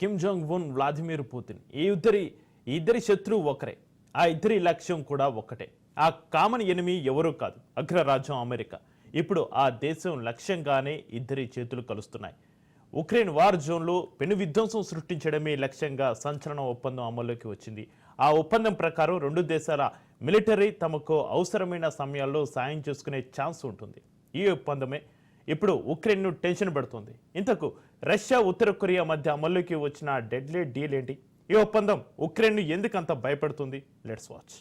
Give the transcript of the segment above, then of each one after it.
Kim Jong Un Vladimir Putin ఈ ఇద్దరి ఇద్దరి శత్రువు ఒకరే. ఆ ఇద్దరి లక్ష్యం కూడా ఒక్కటే ఆ కామన్ ఎనిమి ఎవరూ కాదు. అగ్రరాజ్యం అమెరికా. ఇప్పుడు ఆ దేశం లక్ష్యంగానే ఇద్దరి చేతులు కలుస్తున్నాయి. ఉక్రెయిన్ వార్ జోన్లో పెను విధ్వంసం సృష్టించడమే లక్ష్యంగా సంచలన ఒప్పందం అమల్లోకి వచ్చింది. ఆ ఒప్పందం ప్రకారం రెండు దేశాల మిలిటరీ తమకు అవసరమైన సమయాల్లో సాయం చేసుకునే ఛాన్స్ ఉంటుంది. ఈ ఒప్పందమే ఇప్పుడు ఉక్రెయిన్ను టెన్షన్ పెడుతుంది. ఇంతకు రష్యా ఉత్తర కొరియా మధ్య అమల్లోకి వచ్చిన డెడ్లీ డీల్ ఏంటి? ఈ ఒప్పందం ఉక్రెయిన్ను ఎందుకు అంత భయపడుతుంది? లెట్స్ వాచ్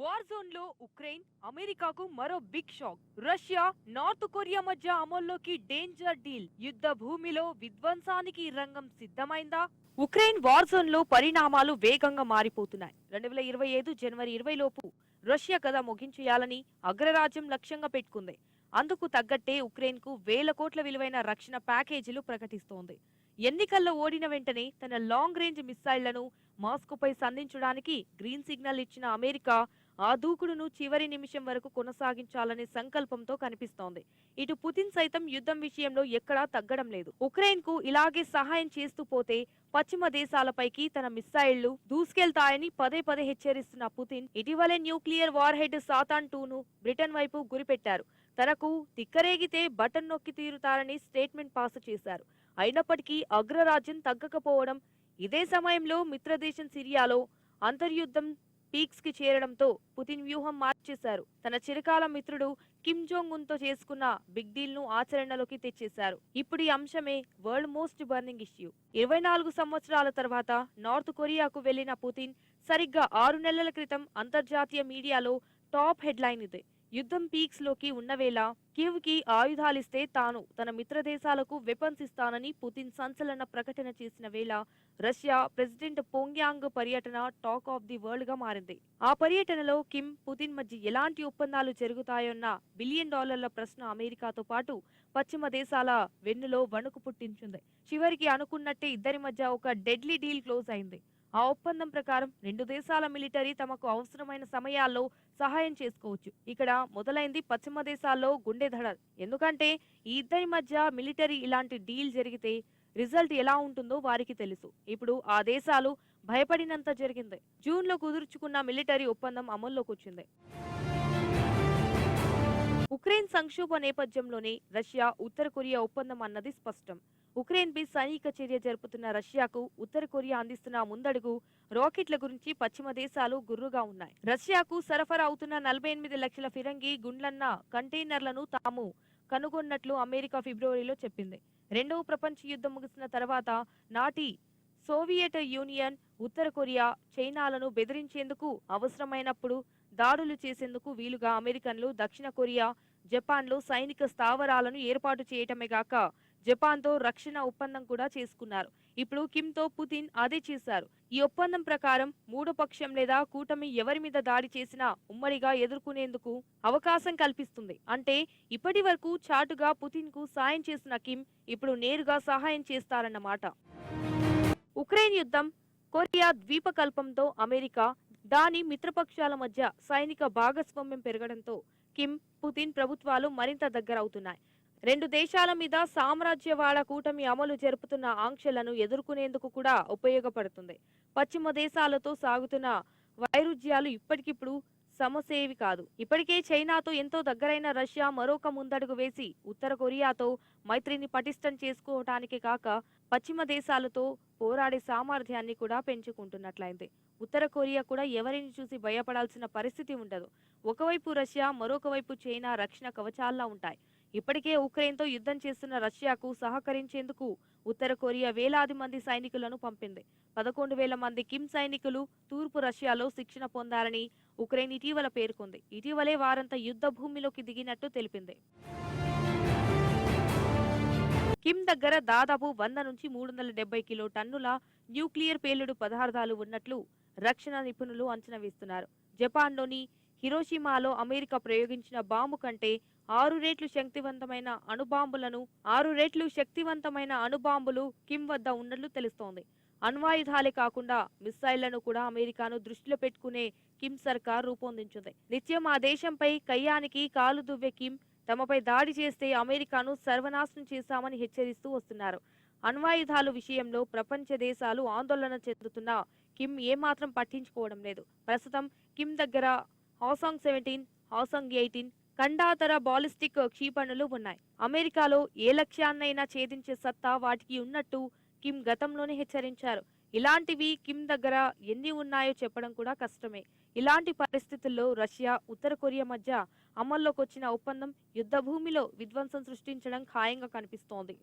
వార్ జోన్లో ఉక్రెయిన్ అమెరికాకు మరో big shock Russia North Korea మధ్య అమల్లోకి డేంజర్ డీల్ యుద్ధ భూమిలో విధ్వంసానికి రంగం సిద్ధమైందా? ఉక్రెయిన్ వార్ జోన్లో పరిణామాలు వేగంగా మారిపోతున్నాయి. రెండు వేల ఇరవై ఐదు జనవరి ఇరవై లోపు రష్యా కథ ముగించేయాలని అగ్రరాజ్యం లక్ష్యంగా పెట్టుకుంది. అందుకు తగ్గట్టే ఉక్రెయిన్కు వేల కోట్ల విలువైన రక్షణ ప్యాకేజీలు ప్రకటిస్తోంది. ఎన్నికల్లో ఓడిన వెంటనే తన లాంగ్ రేంజ్ మిస్సైళ్ళను మాస్కోపై సంధించడానికి గ్రీన్ సిగ్నల్ ఇచ్చిన అమెరికా ఆ దూకుడును చివరి నిమిషం వరకు కొనసాగించాలనే సంకల్పంతో కనిపిస్తోంది. ఇటు పుతిన్ సైతం యుద్ధం విషయంలో ఎక్కడా తగ్గడం లేదు. ఉక్రెయిన్కు ఇలాగే సహాయం చేస్తూ పోతే పశ్చిమ దేశాలపైకి తన మిస్సైళ్ళు దూసుకెళ్తాయని పదే పదే హెచ్చరిస్తున్న పుతిన్ ఇటీవలే న్యూక్లియర్ వార్ హెడ్ సాతాన్ టూను బ్రిటన్ వైపు గురిపెట్టారు. తనకు తిక్కరేగితే బటన్ నొక్కి తీరుతారని స్టేట్మెంట్ పాస్ చేశారు. అయినప్పటికీ అగ్రరాజ్యం తగ్గకపోవడం ఇదే సమయంలో మిత్రదేశం సిరియాలో అంతర్యుద్ధం పీక్స్కి చేరడంతో పుతిన్ వ్యూహం మార్చేశారు. తన చిరకాల మిత్రుడు కిమ్ జోంగ్ ఉన్తో చేసుకున్న బిగ్ డీల్ను ఆచరణలోకి తెచ్చేశారు. ఇప్పుడు ఈ అంశమే వరల్డ్ మోస్ట్ బర్నింగ్ ఇష్యూ. ఇరవై నాలుగు సంవత్సరాల తర్వాత నార్త్ కొరియాకు వెళ్ళిన పుతిన్ సరిగ్గా ఆరు నెలల క్రితం అంతర్జాతీయ మీడియాలో టాప్ హెడ్లైన్ ఇదే. యుద్ధం పీక్స్లోకి ఉన్నవేళ కీవ్కి ఆయుధాలిస్తే తాను తన మిత్రదేశాలకు వెపన్స్ ఇస్తానని పుతిన్ సంచలన ప్రకటన చేసిన వేళ రష్యా ప్రెసిడెంట్ పోంగ్యాంగ్ పర్యటన టాక్ ఆఫ్ ది వరల్డ్గా మారింది. ఆ పర్యటనలో కిమ్ పుతిన్ మధ్య ఎలాంటి ఒప్పందాలు జరుగుతాయన్న బిలియన్ డాలర్ల ప్రశ్న అమెరికాతో పాటు పశ్చిమ దేశాల వెన్నులో వణుకు పుట్టించింది. చివరికి అనుకున్నట్టే ఇద్దరి మధ్య ఒక డెడ్లీ డీల్ క్లోజ్ అయింది. ఆ ఒప్పందం ప్రకారం రెండు దేశాల మిలిటరీ తమకు అవసరమైన సమయాల్లో సహాయం చేసుకోవచ్చు. ఇక్కడ మొదలైంది పశ్చిమ దేశాల్లో గుండె దడ. ఎందుకంటే ఈ ఇద్దరి మధ్య మిలిటరీ ఇలాంటి డీల్ జరిగితే రిజల్ట్ ఎలా ఉంటుందో వారికి తెలుసు. ఇప్పుడు ఆ దేశాలు భయపడినంత జరిగింది. జూన్లో కుదుర్చుకున్న మిలిటరీ ఒప్పందం అమల్లోకి వచ్చింది. ఉక్రెయిన్ సంక్షోభ నేపథ్యంలోనే రష్యా ఉత్తర కొరియా ఒప్పందం అన్నది స్పష్టం. ఉక్రెయిన్ బి సైనిక చర్య జరుపుతున్న రష్యాకు ఉత్తర కొరియా అందిస్తున్న ముందడుగు రాకెట్ల గురించి పశ్చిమ దేశాలు గుర్రుగా ఉన్నాయి. రష్యాకు సరఫరా అవుతున్న నలభై ఎనిమిది లక్షల ఫిరంగి గుండ్లన్న కంటైనర్లను తాము కనుగొన్నట్లు అమెరికా ఫిబ్రవరిలో చెప్పింది. రెండవ ప్రపంచ యుద్ధం ముగిసిన తర్వాత నాటి సోవియట్ యూనియన్ ఉత్తర కొరియా చైనాలను బెదిరించేందుకు అవసరమైనప్పుడు దాడులు చేసేందుకు వీలుగా అమెరికన్లు దక్షిణ కొరియా జపాన్లో సైనిక స్థావరాలను ఏర్పాటు చేయటమే గాక జపాన్తో రక్షణ ఒప్పందం కూడా చేసుకున్నారు. ఇప్పుడు కిమ్తో పుతిన్ అదే చేశారు. ఈ ఒప్పందం ప్రకారం మూడో పక్షం లేదా కూటమి ఎవరి మీద దాడి చేసినా ఉమ్మడిగా ఎదుర్కొనేందుకు అవకాశం కల్పిస్తుంది. అంటే ఇప్పటి వరకు చాటుగా పుతిన్కు సాయం చేసిన కిమ్ ఇప్పుడు నేరుగా సహాయం చేస్తారన్నమాట. ఉక్రెయిన్ యుద్ధం కొరియా ద్వీపకల్పంతో అమెరికా దాని మిత్రపక్షాల మధ్య సైనిక భాగస్వామ్యం పెరగడంతో కిమ్ పుతిన్ ప్రభుత్వాలు మరింత దగ్గరవుతున్నాయి. రెండు దేశాల మీద సామ్రాజ్యవాడ కూటమి అమలు జరుపుతున్న ఆంక్షలను ఎదుర్కొనేందుకు కూడా ఉపయోగపడుతుంది. పశ్చిమ దేశాలతో సాగుతున్న వైరుధ్యాలు ఇప్పటికిప్పుడు సమసేవి కాదు. ఇప్పటికే చైనాతో ఎంతో దగ్గరైన రష్యా మరొక ముందడుగు వేసి ఉత్తర కొరియాతో మైత్రిని పటిష్టం చేసుకోవటానికి కాక పశ్చిమ దేశాలతో పోరాడే సామర్థ్యాన్ని కూడా పెంచుకుంటున్నట్లయింది. ఉత్తర కొరియా కూడా ఎవరిని చూసి భయపడాల్సిన పరిస్థితి ఉండదు. ఒకవైపు రష్యా మరొక వైపు చైనా రక్షణ కవచాల్లా ఉంటాయి. ఇప్పటికే ఉక్రెయిన్తో యుద్ధం చేస్తున్న రష్యాకు సహకరించేందుకు ఉత్తర కొరియా వేలాది మంది సైనికులను పంపింది. పదకొండు వేల మంది కిమ్ సైనికులు తూర్పు రష్యాలో శిక్షణ పొందారని ఉక్రెయిన్ ఇటీవల పేర్కొంది. ఇటీవలే వారంతా యుద్ధ భూమిలోకి దిగినట్టు తెలిపింది. కిమ్ దగ్గర దాదాపు వంద నుంచి మూడు వందల డెబ్బై కిలో టన్నుల న్యూక్లియర్ పేలుడు పదార్థాలు ఉన్నట్లు రక్షణ నిపుణులు అంచనా వేస్తున్నారు. జపాన్లోని హిరోషిమాలో అమెరికా ప్రయోగించిన బాంబు కంటే ఆరు రెట్లు శక్తివంతమైన అణుబాంబులను ఆరు రెట్లు శక్తివంతమైన అణుబాంబులు కిమ్ వద్ద ఉన్నట్లు తెలుస్తోంది. అణ్వాయుధాలే కాకుండా మిస్సైళ్ళను కూడా అమెరికాను దృష్టిలో పెట్టుకునే కిమ్ సర్కార్ రూపొందించింది. నిత్యం ఆ దేశంపై కయ్యానికి కాలు దువ్వే కిమ్ తమపై దాడి చేస్తే అమెరికాను సర్వనాశనం చేశామని హెచ్చరిస్తూ వస్తున్నారు. అణ్వాయుధాలు విషయంలో ప్రపంచ దేశాలు ఆందోళన చెందుతున్నా కిమ్ ఏమాత్రం పట్టించుకోవడం లేదు. ప్రస్తుతం కిమ్ దగ్గర హాసాంగ్ సెవెంటీన్ హాసాంగ్ ఎయిటీన్ ఖండాతర బాలిస్టిక్ క్షిపణులు ఉన్నాయి. అమెరికాలో ఏ లక్ష్యాన్నైనా ఛేదించే సత్తా వాటికి ఉన్నట్టు కిమ్ గతంలోనే హెచ్చరించారు. ఇలాంటివి కిమ్ దగ్గర ఎన్ని ఉన్నాయో చెప్పడం కూడా కష్టమే. ఇలాంటి పరిస్థితుల్లో రష్యా ఉత్తర కొరియా మధ్య అమల్లోకి వచ్చిన ఒప్పందం యుద్ధ భూమిలో విధ్వంసం సృష్టించడం ఖాయంగా కనిపిస్తోంది.